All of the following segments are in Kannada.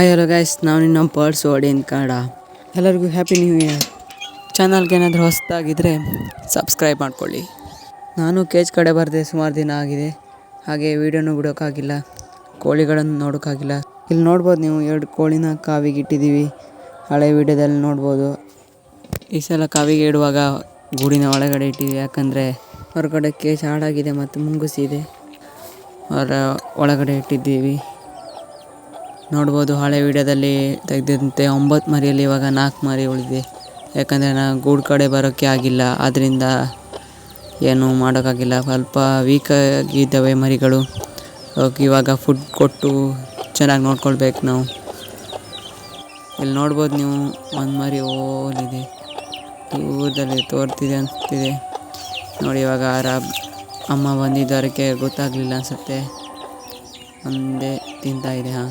ಹಾಯ್ ಹಲೋ ಗೈಸ್ ನಾವು ನಿಮ್ಮ ಪರ್ಸ್ ಓಡಿನ್ ಕಾಡ ಎಲ್ಲರಿಗೂ ಹ್ಯಾಪಿ ನ್ಯೂ ಇಯರ್ ಚಾನಲ್ಗೆ ಏನಾದರೂ ಹೊಸದಾಗಿದ್ದರೆ ಸಬ್ಸ್ಕ್ರೈಬ್ ಮಾಡ್ಕೊಳ್ಳಿ. ನಾನು ಕೇಜ್ ಕಡೆ ಬರದೆ ಸುಮಾರು ದಿನ ಆಗಿದೆ. ಹಾಗೆ ವೀಡಿಯೋನು ಬಿಡೋಕ್ಕಾಗಿಲ್ಲ ಕೋಳಿಗಳನ್ನು ನೋಡೋಕ್ಕಾಗಿಲ್ಲ ಇಲ್ಲಿ ನೋಡ್ಬೋದು ನೀವು, ಎರಡು ಕೋಳಿನ ಕಾವಿಗೆ ಇಟ್ಟಿದ್ದೀವಿ. ಹಳೆ ವೀಡಿಯೋದಲ್ಲಿ ನೋಡ್ಬೋದು. ಈ ಸಲ ಕಾವಿಗೆ ಇಡುವಾಗ ಗೂಡಿನ ಒಳಗಡೆ ಇಟ್ಟಿವಿ ಯಾಕಂದರೆ ಹೊರಗಡೆ ಕೇಜ್ ಹಾಳಾಗಿದೆ ಮತ್ತು ಮುಂಗುಸಿದೆ ಅವರ ಒಳಗಡೆ ಇಟ್ಟಿದ್ದೀವಿ. ನೋಡ್ಬೋದು ಹಳೆ ವಿಡಿಯೋದಲ್ಲಿ ತೆಗೆದಂತೆ ಒಂಬತ್ತು ಮರಿಯಲ್ಲಿ ಇವಾಗ ನಾಲ್ಕು ಮರಿ ಉಳಿದಿದೆ. ಯಾಕಂದರೆ ನಾನು ಗೂಡು ಕಡೆ ಬರೋಕ್ಕೆ ಆಗಿಲ್ಲ ಆದ್ದರಿಂದ ಏನು ಮಾಡೋಕ್ಕಾಗಿಲ್ಲ. ಸ್ವಲ್ಪ ವೀಕ್ ಆಗಿದ್ದಾವೆ ಮರಿಗಳು. ಇವಾಗ ಫುಡ್ ಕೊಟ್ಟು ಚೆನ್ನಾಗಿ ನೋಡ್ಕೊಳ್ಬೇಕು ನಾವು. ಇಲ್ಲಿ ನೋಡ್ಬೋದು ನೀವು ಒಂದು ಮರಿ ಓಲಿದೆ ದೂರದಲ್ಲಿ ತೋರ್ತಿದೆ ಅನಿಸ್ತಿದೆ. ನೋಡಿ ಇವಾಗ ಆರ ಅಮ್ಮ ಬಂದಿದ್ದು ಅದಕ್ಕೆ ಗೊತ್ತಾಗಲಿಲ್ಲ ಅನಿಸುತ್ತೆ. ಒಂದೇ ತಿಂತಾಯಿದೆ ಹಾಂ.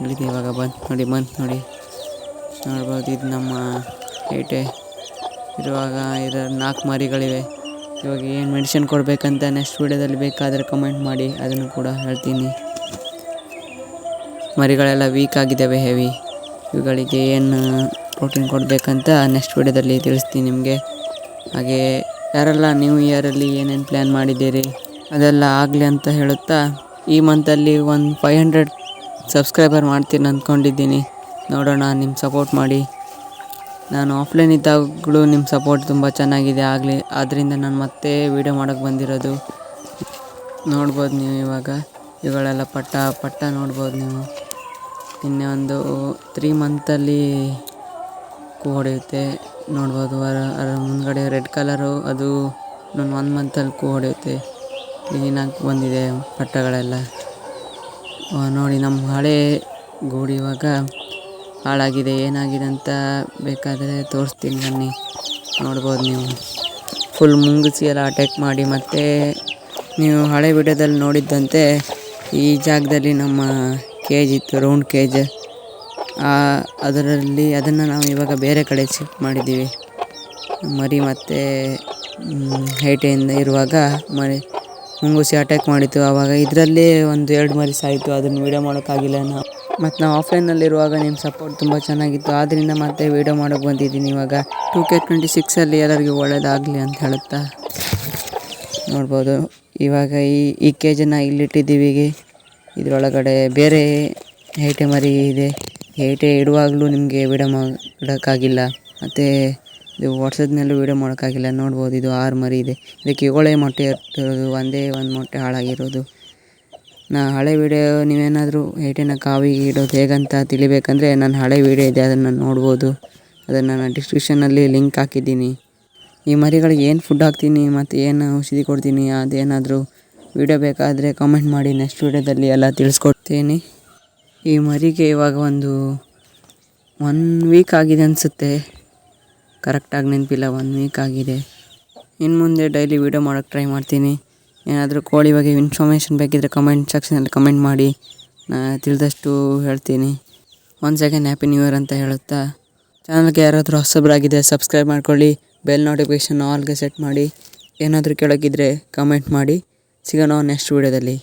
ತಿಳಿದು ಇವಾಗ ಬಂತು ನೋಡಿ ಬಂತು ನೋಡಿ. ನೋಡ್ಬೋದು ಇದು ನಮ್ಮ ಏಟೆ ಇರುವಾಗ ಇದರ ನಾಲ್ಕು ಮರಿಗಳಿವೆ. ಇವಾಗ ಏನು ಮೆಡಿಸಿನ್ ಕೊಡಬೇಕಂತ ನೆಕ್ಸ್ಟ್ ವೀಡಿಯೋದಲ್ಲಿ ಬೇಕಾದರೆ ಕಮೆಂಟ್ ಮಾಡಿ, ಅದನ್ನು ಕೂಡ ಹೇಳ್ತೀನಿ. ಮರಿಗಳೆಲ್ಲ ವೀಕ್ ಆಗಿದ್ದಾವೆ ಹೆವಿ ಇವುಗಳಿಗೆ ಏನು ಪ್ರೋಟೀನ್ ಕೊಡಬೇಕಂತ ನೆಕ್ಸ್ಟ್ ವೀಡಿಯೋದಲ್ಲಿ ತಿಳಿಸ್ತೀನಿ ನಿಮಗೆ. ಹಾಗೆ ಯಾರೆಲ್ಲ ನ್ಯೂ ಇಯರಲ್ಲಿ ಏನೇನು ಪ್ಲ್ಯಾನ್ ಮಾಡಿದ್ದೀರಿ, ಅದೆಲ್ಲ ಆಗಲಿ ಅಂತ ಹೇಳುತ್ತಾ, ಈ ಮಂತಲ್ಲಿ ಒಂದು ಫೈವ್ ಹಂಡ್ರೆಡ್ ಸಬ್ಸ್ಕ್ರೈಬರ್ ಮಾಡ್ತೀನಿ ಅಂದ್ಕೊಂಡಿದ್ದೀನಿ. ನೋಡೋಣ ನಿಮ್ಮ ಸಪೋರ್ಟ್ ಮಾಡಿ. ನಾನು ಆಫ್ಲೈನ್ ಇದ್ದಾಗಲೂ ನಿಮ್ಮ ಸಪೋರ್ಟ್ ತುಂಬ ಚೆನ್ನಾಗಿದೆ ಆಗಲಿ ಆದ್ದರಿಂದ ನಾನು ಮತ್ತೆ ವೀಡಿಯೋ ಮಾಡೋಕ್ಕೆ ಬಂದಿರೋದು. ನೋಡ್ಬೋದು ನೀವು ಇವಾಗ. ಇವುಗಳೆಲ್ಲ ಪಟ್ಟ ಪಟ್ಟ ನೋಡ್ಬೋದು ನೀವು. ಇನ್ನೇ ಒಂದು ತ್ರೀ ಮಂತಲ್ಲಿ ಕೂ ಹೊಡೆಯುತ್ತೆ. ನೋಡ್ಬೋದು ಅದರ ಮುಂದ್ಗಡೆ ರೆಡ್ ಕಲರು ಅದು, ಇನ್ನೊಂದು ಒನ್ ಮಂತಲ್ಲಿ ಕೂ ಹೊಡೆಯುತ್ತೆ. ಕ್ಲೀನಾಗಿ ಬಂದಿದೆ ಪಟ್ಟಗಳೆಲ್ಲ. ನೋಡಿ, ನಮ್ಮ ಹಳೆ ಗೂಡು ಇವಾಗ ಹಾಳಾಗಿದೆ, ಏನಾಗಿದೆ ಅಂತ ಬೇಕಾದರೆ ತೋರಿಸ್ತೀನಿ ಬನ್ನಿ. ನೋಡ್ಬೋದು ನೀವು. ಫುಲ್ ಮುಂಗಿಸಿ ಎಲ್ಲ ಅಟ್ಯಾಕ್ ಮಾಡಿ ಮತ್ತು ನೀವು ಹಳೆ ವಿಡಿಯೋದಲ್ಲಿ ನೋಡಿದ್ದಂತೆ ಈ ಜಾಗದಲ್ಲಿ ನಮ್ಮ ಕೇಜ್ ಇತ್ತು ರೌಂಡ್ ಕೇಜ್ ಅದರಲ್ಲಿ ಅದನ್ನು ನಾವು ಇವಾಗ ಬೇರೆ ಕಡೆ ಶಿಫ್ಟ್ ಮಾಡಿದ್ದೀವಿ. ಮರಿ ಮತ್ತು ಹೇಟೆಯಿಂದ ಇರುವಾಗ ಮರಿ ಮುಂಗುಸಿ ಅಟ್ಯಾಕ್ ಮಾಡಿತ್ತು. ಆವಾಗ ಇದರಲ್ಲೇ ಒಂದು ಎರಡು ಮರಿ ಸಾಯಿತು ಅದನ್ನು ವೀಡಿಯೋ ಮಾಡೋಕ್ಕಾಗಿಲ್ಲ ನಾವು. ಮತ್ತು ನಾವು ಆಫ್ಲೈನಲ್ಲಿರುವಾಗ ನಿಮ್ಮ ಸಪೋರ್ಟ್ ತುಂಬ ಚೆನ್ನಾಗಿತ್ತು. ಆದ್ದರಿಂದ ಮತ್ತೆ ವೀಡಿಯೋ ಮಾಡೋಕ್ಕೆ ಬಂದಿದ್ದೀನಿ ಇವಾಗ. ಟೂ ಕೆ ಟ್ವೆಂಟಿ ಸಿಕ್ಸಲ್ಲಿ ಎಲ್ಲರಿಗೂ ಒಳ್ಳೇದಾಗಲಿ ಅಂತ ಹೇಳುತ್ತಾ. ನೋಡ್ಬೋದು. ಇವಾಗ ಈ ಈ ಕೇಜನ್ನು ಇಲ್ಲಿಟ್ಟಿದ್ದೀವಿ. ಈಗ ಇದರೊಳಗಡೆ ಬೇರೆ ಹೇಟೆ ಮರಿ ಇದೆ. ಹೇಟೆ ಇಡುವಾಗಲೂ ನಿಮಗೆ ವೀಡಿಯೋ ಮಾಡೋಕ್ಕಾಗಿಲ್ಲ. ಮತ್ತು ಇದು ವಾಟ್ಸಪ್ನಲ್ಲೂ ವೀಡಿಯೋ ಮಾಡೋಕ್ಕಾಗಿಲ್ಲ. ನೋಡ್ಬೋದು, ಇದು ಆರು ಮರಿ ಇದೆ. ಇದಕ್ಕೆ ಏಳೇ ಮೊಟ್ಟೆ ಇರ್ತಿರೋದು ಒಂದೇ ಒಂದು ಮೊಟ್ಟೆ ಹಾಳಾಗಿರೋದು. ನಾ ಹಳೆ ವೀಡಿಯೋ ನೀವೇನಾದರೂ ಏಟಿನ ಕಾವಿ ಇಡೋದು ಹೇಗಂತ ತಿಳಿಬೇಕಂದ್ರೆ ನನ್ನ ಹಳೆ ವೀಡಿಯೋ ಇದೆ, ಅದನ್ನು ನೋಡ್ಬೋದು. ಅದನ್ನು ನಾನು ಡಿಸ್ಕ್ರಿಪ್ಷನಲ್ಲಿ ಲಿಂಕ್ ಹಾಕಿದ್ದೀನಿ. ಈ ಮರಿಗಳಿಗೆ ಏನು ಫುಡ್ ಹಾಕ್ತೀನಿ ಮತ್ತು ಏನು ಔಷಧಿ ಕೊಡ್ತೀನಿ, ಅದೇನಾದರೂ ವೀಡಿಯೋ ಬೇಕಾದರೆ ಕಾಮೆಂಟ್ ಮಾಡಿ ನೆಕ್ಸ್ಟ್ ವೀಡಿಯೋದಲ್ಲಿ ಎಲ್ಲ ತಿಳಿಸ್ಕೊಡ್ತೀನಿ. ಈ ಮರಿಗೆ ಇವಾಗ ಒಂದು ಒನ್ ವೀಕ್ ಆಗಿದೆ ಅನಿಸುತ್ತೆ. ಕರೆಕ್ಟಾಗಿ ನೆನಪಿಲ್ಲ ಒನ್ ವೀಕ್ ಆಗಿದೆ. ಇನ್ನು ಮುಂದೆ ಡೈಲಿ ವೀಡಿಯೋ ಮಾಡೋಕ್ಕೆ ಟ್ರೈ ಮಾಡ್ತೀನಿ. ಏನಾದರೂ ಕೋಳಿ ಬಗ್ಗೆ ಇನ್ಫಾರ್ಮೇಷನ್ ಬೇಕಿದ್ದರೆ ಕಮೆಂಟ್ ಸೆಕ್ಷನಲ್ಲಿ ಕಮೆಂಟ್ ಮಾಡಿ. ನಾನು ತಿಳಿದಷ್ಟು ಹೇಳ್ತೀನಿ. One second happy new year ಅಂತ ಹೇಳುತ್ತಾ? ಚಾನಲ್ಗೆ ಯಾರಾದರೂ ಹೊಸಬ್ರಾಗಿದೆ ಸಬ್ಸ್ಕ್ರೈಬ್ ಮಾಡ್ಕೊಳ್ಳಿ. ಬೆಲ್ ನೋಟಿಫಿಕೇಷನ್ ಆಲ್ಗೆ ಸೆಟ್ ಮಾಡಿ. ಏನಾದರೂ ಕೇಳೋಕ್ಕಿದ್ರೆ ಕಮೆಂಟ್ ಮಾಡಿ. ಸಿಗೋಣ ನೆಕ್ಸ್ಟ್ ವೀಡಿಯೋದಲ್ಲಿ